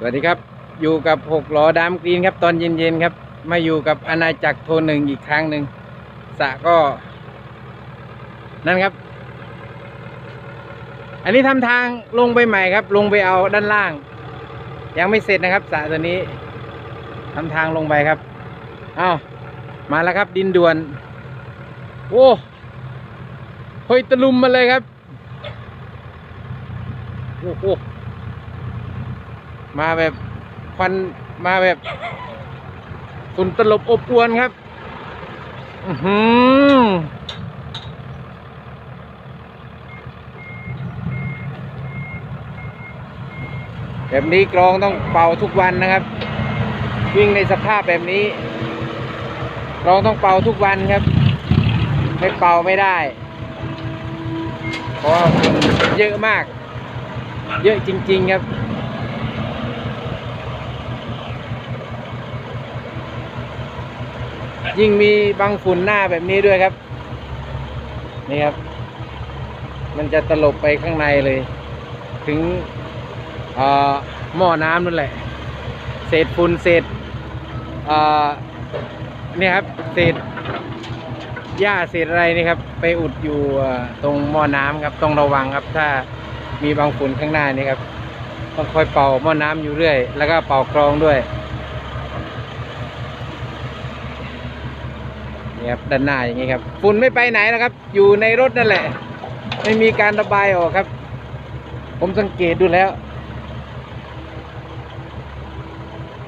สวัสดีครับ อยู่กับหกล้อดามกรีนครับ ตอนเย็นๆครับ มาอยู่กับอาณาจักรโทหนึ่งอีกครั้งหนึ่งสะก็ นั่นครับ อันนี้ทำทางลงไปใหม่ครับ ลงไปเอาด้านล่าง ยังไม่เสร็จนะครับสระตัวนี้ทำทางลงไปครับอ้าวมาแล้วครับ ดินด่วนโอ้เฮ้ยตะลุมมาเลยครับโอ้โห มาแบบควันมาแบบฝุ่นตลบอบอวนครับ อือหือแบบนี้กรองต้องเป่าทุกวันนะครับ วิ่งในสภาพแบบนี้กรองต้องเป่าทุกวันครับ ไม่เป่าไม่ได้เพราะเยอะมาก เยอะจริง ๆ ครับ ยิ่งมีบางฝุ่นหน้าแบบนี้ด้วยครับ นี่ครับ มันจะตลบไปข้างในเลย ถึงอ่อหม้อน้ำนั่นแหละ เศษฝุ่นเศษอ่อเนี่ครับ เศษหญ้าเศษอะไรนี่ครับ ไปอุดอยู่ตรงหม้อน้ำครับ ต้องระวังครับ ถ้ามีบางฝุ่นข้างหน้านี่ครับ ต้องคอยเป่าหม้อน้ำอยู่เรื่อย แล้วก็เป่ากรองด้วย นี่ครับด้านหน้าอย่างนี้ครับ ฝุ่นไม่ไปไหนนะครับ อยู่ในรถนั่นแหละ ไม่มีการระบายออกครับ ผมสังเกตดูแล้ว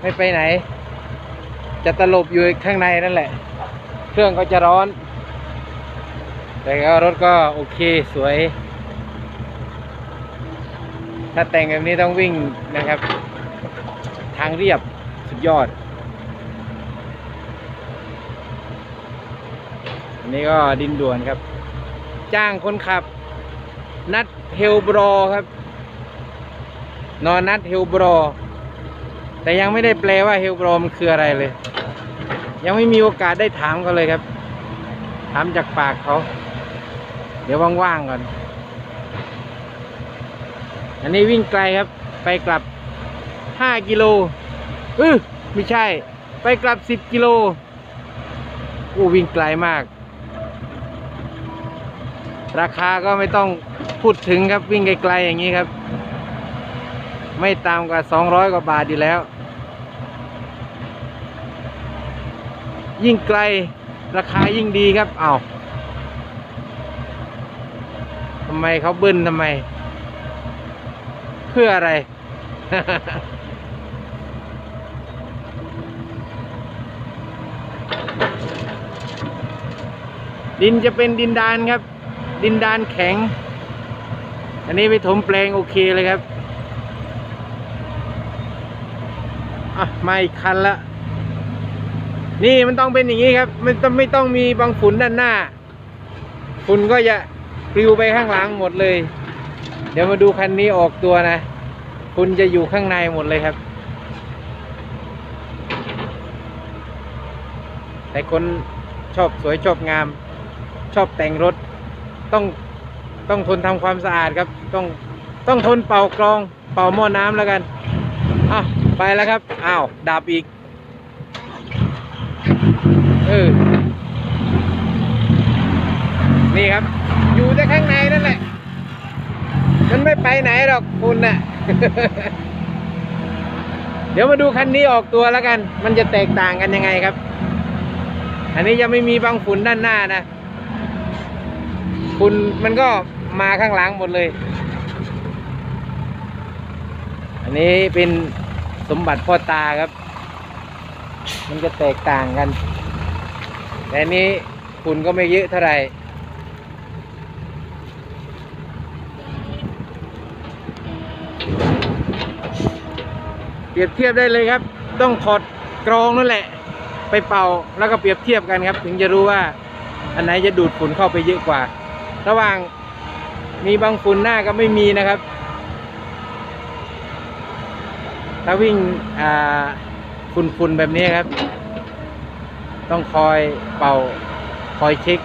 ไม่ไปไหน จะตลบอยู่ข้างในนั่นแหละ เครื่องก็จะร้อน แต่ก็รถก็โอเคสวย ถ้าแต่งแบบนี้ต้องวิ่งนะครับ ทางเรียบสุดยอด นนี้ก็ดินด่วนครับ จ้างคนขับ นัดเฮลบรอครับ นอนนัดเฮลบรอ แต่ยังไม่ได้แปลว่าเฮลบรอมันคืออะไรเลย ยังไม่มีโอกาสได้ถามเขาเลยครับ ถามจากปากเขา เดี๋ยวว่างๆก่อน อันนี้วิ่งไกลครับ ไปกลับ5กิโลเออไม่ใช่ ไปกลับ10กิโลโอ้วิ่งไกลมาก ราคาก็ไม่ต้องพูดถึงครับวิ่งไกลๆอย่างนี้ครับ ไม่ต่ำกว่า 200 กว่าบาทอยู่แล้ว ยิ่งไกลราคายิ่งดีครับเอา้าทำไมเขาเบิ้ลทำไม เพื่ออะไร ดินจะเป็นดินดานครับ ดินดานแข็ง อันนี้ไปถมแปลงโอเคเลยครับ อะ มาอีกคันละ นี่มันต้องเป็นอย่างนี้ครับ มันต้องไม่ต้องมีบางฝุ่นด้านหน้า ฝุ่นก็จะปลิวไปข้างหลังหมดเลย เดี๋ยวมาดูคันนี้ออกตัวนะฝุ่นจะอยู่ข้างในหมดเลยครับ แต่คนชอบสวยชอบงาม ชอบแต่งรถ ต้องต้องทนทำความสะอาดครับ ต้องต้องทนเป่ากรอง เป่าหม้อน้ำแล้วกันอะไปแล้วครับอ้าวดับอีกเออนี่ครับ อยู่แต่ข้างในนั่นแหละ มันไม่ไปไหนหรอกคุณน่ะ เดี๋ยวมาดูคันนี้ออกตัวแล้วกัน มันจะแตกต่างกันยังไงครับ อันนี้ยังไม่มีบางฝุ่นด้านหน้านะ ฝุ่นมันก็มาข้างหลังหมดเลย อันนี้เป็นสมบัติพ่อตาครับ มันจะแตกต่างกัน แต่อันนี้ฝุ่นก็ไม่เยอะเท่าไหร่เปรียบเทียบได้เลยครับ ต้องถอดกรองนั่นแหละ ไปเป่าแล้วก็เปรียบเทียบกันครับ ถึงจะรู้ว่าอันไหนจะดูดฝุ่นเข้าไปเยอะกว่า ระหว่างมีบางฝุ่นหน้าก็ไม่มีนะครับ ถ้าวิ่งอ่าฝุ่นๆแบบนี้ครับ ต้องคอยเป่าคอยเช็ค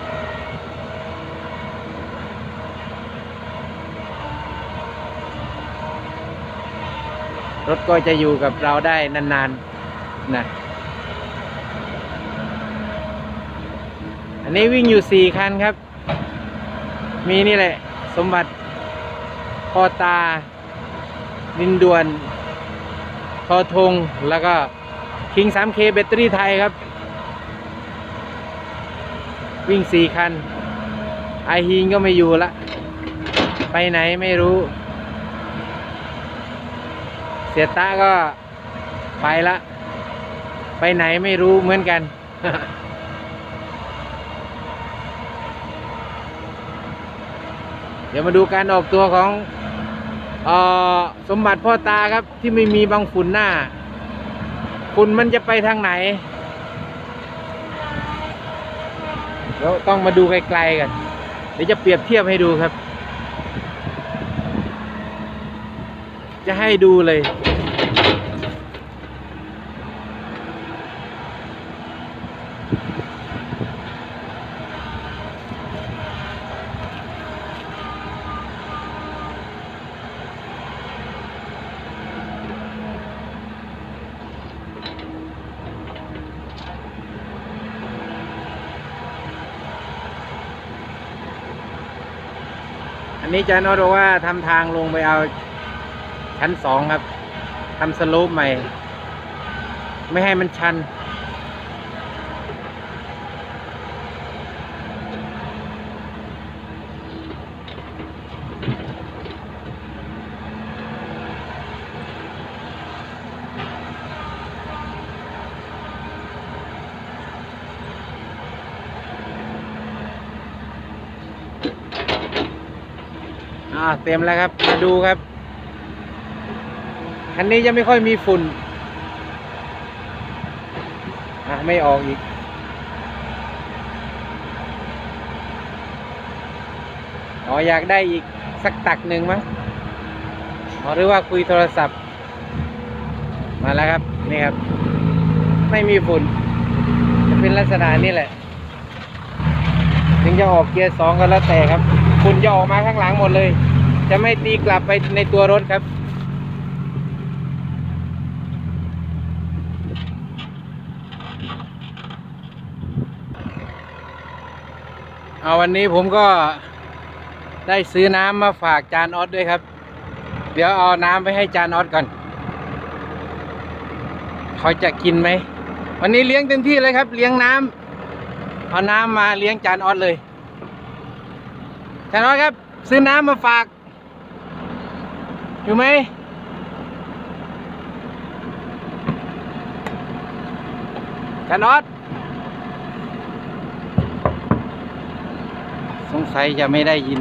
รถก็จะอยู่กับเราได้นานๆ นะ อันนี้วิ่งอยู่สี่คันครับ มีนี่แหละ สมบัติพอตา ดินดวนทอทง แล้วก็คิง 3K แบตเตอรี่ไทยครับ วิ่งสี่คัน ไอฮีนก็ไม่อยู่ละ ไปไหนไม่รู้ เสียตาก็ไปละ ไปไหนไม่รู้เหมือนกัน เดี๋ยวมาดูการออกตัวของออสมบัติพ่อตาครับที่ไม่มีบางฝุ่นหน้า ฝุ่นมันจะไปทางไหน เดี๋ยวต้องมาดูไกลๆกัน เดี๋ยวจะเปรียบเทียบให้ดูครับ จะให้ดูเลย อันนี้จารย์โนตบอกว่าทำทางลงไปเอาชั้นสองครับทำสโลปใหม่ ไม่ให้มันชัน อ่าเต็มแล้วครับ มาดูครับ คันนี้ยังไม่ค่อยมีฝุ่น อะไม่ออกอีก อ๋ออยากได้อีกสักตักหนึ่งมั้งหรือว่าคุยโทรศัพท์ มาแล้วครับ นี่ครับ ไม่มีฝุ่น จะเป็นลักษณะนี้แหละ ถึงจะออกเกียร์สองก็แล้วแต่ครับ ฝุ่นจะออกมาข้างหลังหมดเลย จะไม่ตีกลับไปในตัวรถครับ เอาวันนี้ผมก็ได้ซื้อน้ำมาฝากจานออสด้วยครับ เดี๋ยวเอาน้ำไปให้จานออสก่อน เขาจะกินไหม วันนี้เลี้ยงเต็มที่เลยครับ เลี้ยงน้ำเอาน้ำมาเลี้ยงจานออสเลย จานออสครับ ซื้อน้ำมาฝาก อยู่ไหมจานออสสงสัยจะไม่ได้ยิน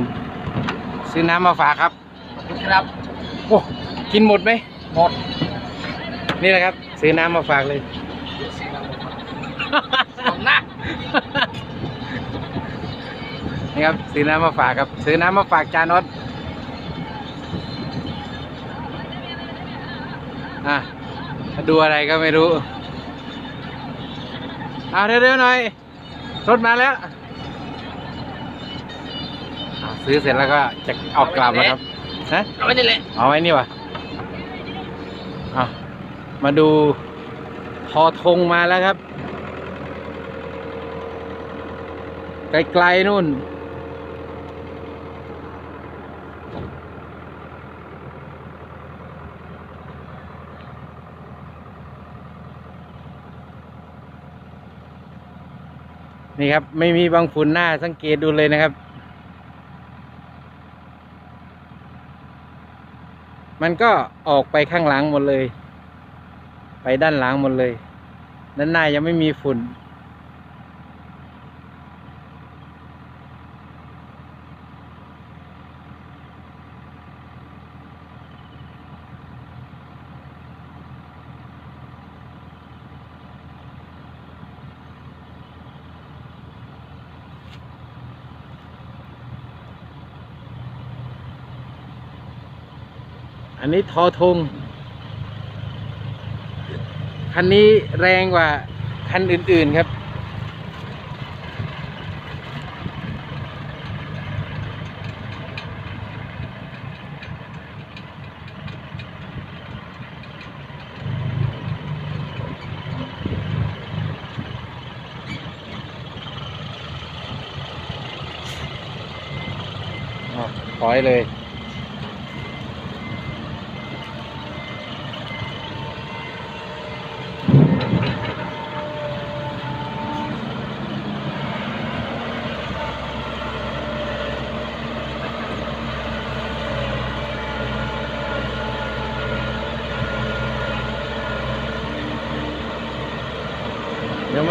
ซื้อน้ำมาฝากครับ ครับโอ้กินหมดไหมหมด นี่แหละครับ ซื้อน้ำมาฝากเลย สมนะ นี่ครับซื้อน้ำมาฝากครับ ซื้อน้ำมาฝากจานอสอะมาดูอะไรก็ไม่รู้เอาเร็วๆหน่อย รถมาแล้วอะซื้อเสร็จแล้วก็จะเออกกลับแล้วครับฮะเอาไว้นี่แหละเอาไว้นี่วะอะมาดูทอทงมาแล้วครับ ไกลๆนู่น นี่ครับ ไม่มีบางฝุ่นหน้าสังเกตดูเลยนะครับ มันก็ออกไปข้างหลังหมดเลย ไปด้านหลังหมดเลย ด้านหน้ายังไม่มีฝุ่น อันนี้ทอทง คันนี้แรงกว่าคันอื่น ๆครับ ถอยเลย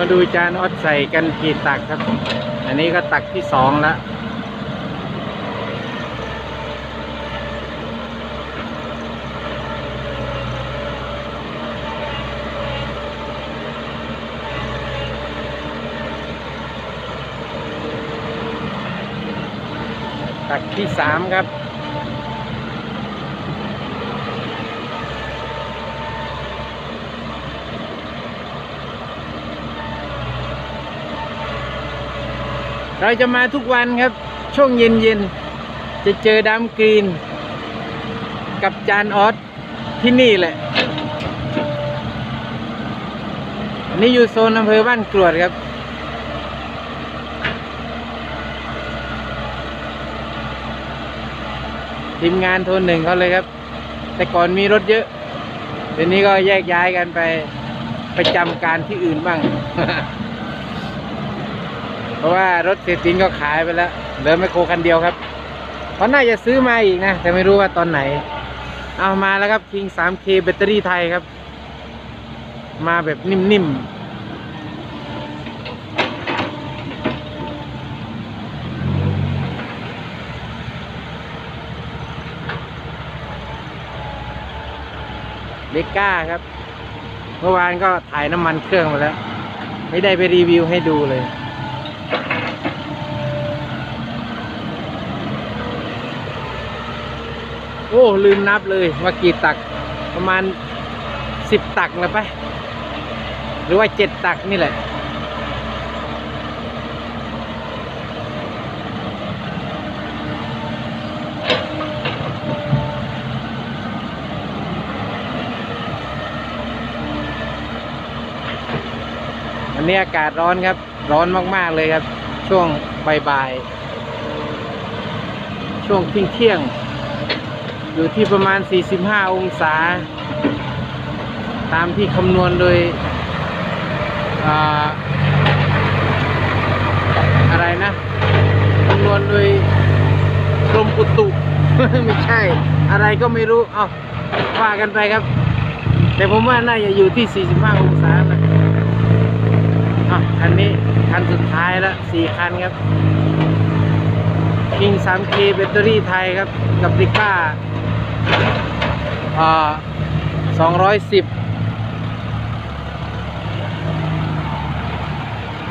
มาดูจานออดใส่กันกี่ตักครับ อันนี้ก็ตักที่สองแล้วตักที่สามครับ เราจะมาทุกวันครับ ช่วงเย็นๆจะเจอดำกรีน กับจานออสที่นี่แหละอันนี้อยู่โซนอำเภอบ้านกรวดครับทีมงานโทนหนึ่งเขาเลยครับ แต่ก่อนมีรถเยอะเดี๋ยวนี้ก็แยกย้ายกันไปไปจำการที่อื่นบ้าง เพราะว่ารถเศรษฐินก็ขายไปแล้วเหลือไมโครคันเดียวครับเพราะน่าจะซื้อมาอีกนะ แต่ไม่รู้ว่าตอนไหน เอามาแล้วครับ King 3K แบตเตอรี่ไทยครับ มาแบบนิ่มๆเลก้าครับ เมื่อวานก็ถ่ายน้ำมันเครื่องมาแล้ว ไม่ได้ไปรีวิวให้ดูเลย โอ้ลืมนับเลยว่ากี่ตักประมาณสิบตักแล้วไปหรือว่าเจ็ดตักนี่แหละวันนี้อากาศร้อนครับ ร้อนมาก ๆ เลยครับ ช่วงบ่ายๆช่วงเที่ยงเที่ยงๆ อยู่ที่ประมาณ 45 องศา ตามที่คำนวณโดยอ่าอะไรนะคำนวณโดยกรมอุตุไม่ใช่ อะไรก็ไม่รู้ เอาว่ากันไปครับ แต่ผมว่าน่าจะอยู่ที่ 45 องศานะอะคันนี้ คันสุดท้ายล้วสี่คันครับ King 3K แบตเตอรี่ไทยครับ กับริก้า อ่า210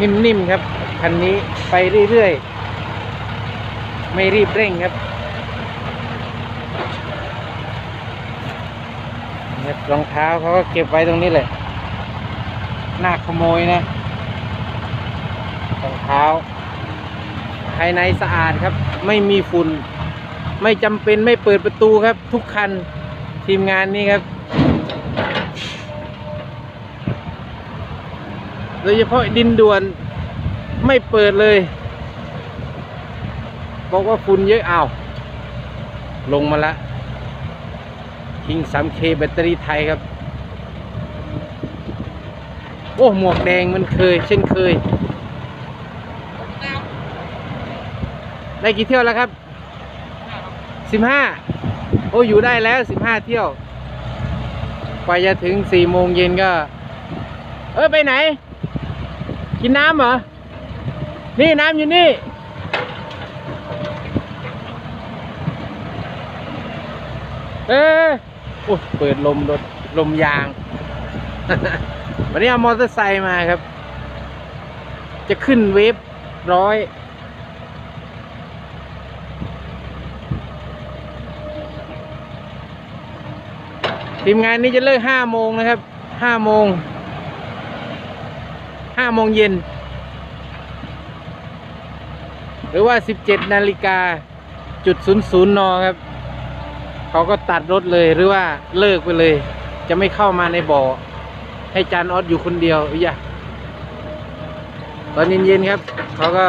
นิ่มๆครับคันนี้ไปเรื่อยๆ ไม่รีบเร่งครับเนี่ยรองเท้าเขาก็เก็บไว้ตรงนี้แหละหน้าขโมยนะรองเท้าภายในสะอาดครับ ไม่มีฝุ่น ไม่จำเป็นไม่เปิดประตูครับ ทุกคันทีมงานนี้ครับ โดยเฉพาะดินด่วนไม่เปิดเลย บอกว่าฝุ่นเยอะอ้าวลงมาละ King 3K แบตเตอรี่ไทยครับ โอ้ หมวกแดงมันเคย เช่นเคย ได้กี่เที่ยวแล้วครับ สิบห้าโอ้อยู่ได้แล้วสิบห้าเที่ยวกว่าจะถึงสี่โมงเย็นก็ เออไปไหน กินน้ำเหรอ นี่น้ำอยู่นี่ เออโอ้เปิดลมรถลมยาง วันนี้เอามอเตอร์ไซค์มาครับ จะขึ้นเวฟร้อย ทีมงานนี้จะเลิกห้าโมงนะครับห้าโมงห้าโมงเย็น หรือว่าสิบเจ็ดนาฬิกาจุดศูนย์ศูนย์นครับ เขาก็ตัดรถเลยหรือว่าเลิกไปเลย จะไม่เข้ามาในบ่อ ให้จานออสอยู่คนเดียวอุ๊ยอย่าตอนเย็นๆครับ เขาก็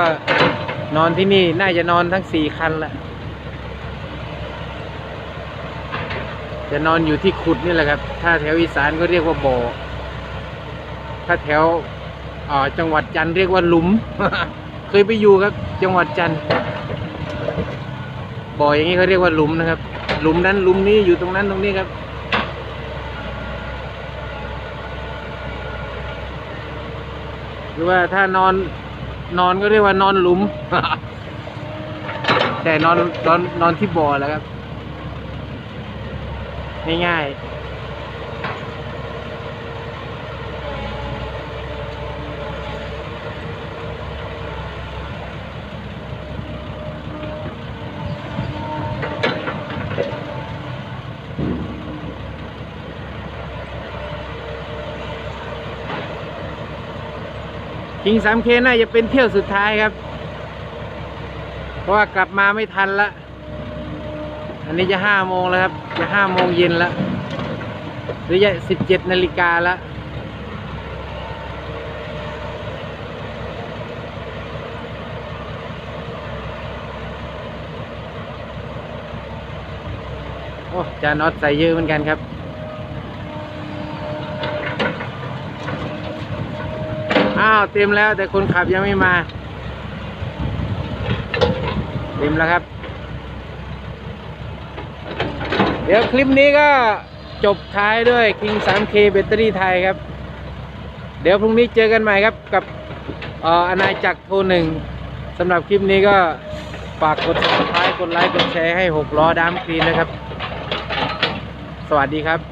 นอนที่นี่น่าจะนอนทั้งสี่คันแหละ จะนอนอยู่ที่ขุดนี่แหละครับ ถ้าแถวอีสานก็เรียกว่าบ่อ ถ้าแถวจังหวัดจันทร์เรียกว่าหลุม เคยไปอยู่ครับ จังหวัดจันทร์บ่ออย่างนี้เขาเรียกว่าหลุมนะครับ หลุมนั้นหลุมนี้อยู่ตรงนั้นตรงนี้ครับหรือว่าถ้านอนนอนก็เรียกว่านอนหลุม แต่นอนนอนนอนที่บ่อแล้วครับ ง่ายๆคิงสามเคน่าจะเป็นเที่ยวสุดท้ายครับ เพราะว่ากลับมาไม่ทันละ อันนี้จะห้าโมงแล้วครับ จะห้าโมงเย็นแล้วหรือจะสิบเจ็ดนาฬิกาแล้วโอ้จานอตใส่เยอะเหมือนกันครับอ้าวเต็มแล้วแต่คนขับยังไม่มา เต็มแล้วครับ เดี๋ยวคลิปนี้ก็จบท้ายด้วย King 3K แบตเตอรี่ไทยครับ เดี๋ยวพรุ่งนี้เจอกันใหม่ครับกับอาณาจักรโทรหนึ่งสำหรับคลิปนี้ก็ฝากกดติดตามกดไลค์ กดแชร์ให้ 6 ล้อดามคลีนนะครับ สวัสดีครับ